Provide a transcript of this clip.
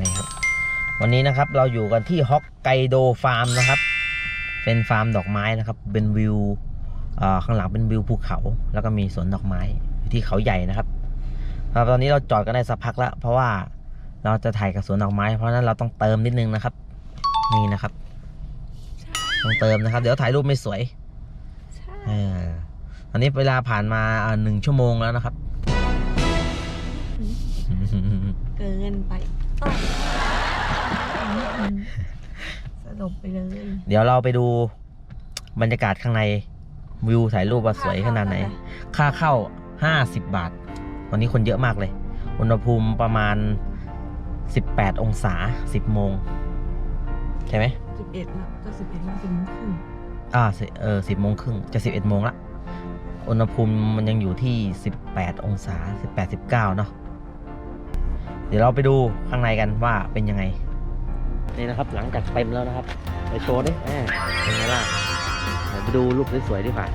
นี่ครับ วันนี้นะครับเราอยู่กันที่ฮอกไกโดฟาร์มนะครับ เป็นฟาร์มดอกไม้นะครับ เป็นวิวอ่าข้างหลังเป็นวิวภูเขา แล้วก็มีสวนดอกไม้อยู่ที่เขาใหญ่นะครับครับตอนนี้เราจอดกันได้สักพักแล้วเพราะว่าเราจะถ่ายกับสวนดอกไม้ เพราะฉะนั้นเราต้องเติมนิดนึงนะครับ นี่นะครับต้องเติมนะครับ เดี๋ยวถ่ายรูปไม่สวยใช่เออตอนนี้เวลาผ่านมาอ่าหนึ่งชั่วโมงแล้วนะครับ เกินไปอ้าว สลบไปเลย เดี๋ยวเราไปดูบรรยากาศข้างในวิวถ่ายรูปว่าสวยขนาดไหน ค่าเข้า 50 บาท วันนี้คนเยอะมากเลย อุณหภูมิประมาณ 18 องศา 10 โมง ใช่ไหม สิบเอ็ดแล้วก็สิบเอ็ดแล้วสิบโมงครึ่งอ่าสิเออ10โมงครึ่งจะ11โมงละ อุณหภูมิมันยังอยู่ที่18องศา18 19เนาะเดี๋ยวเราไปดูข้างในกันว่าเป็นยังไง นี่นะครับหลังจากเต็มแล้วนะครับ ไปโชว์ดิเป็นไงล่ะเดี๋ยวไปดูรูปสวยๆดีกว่า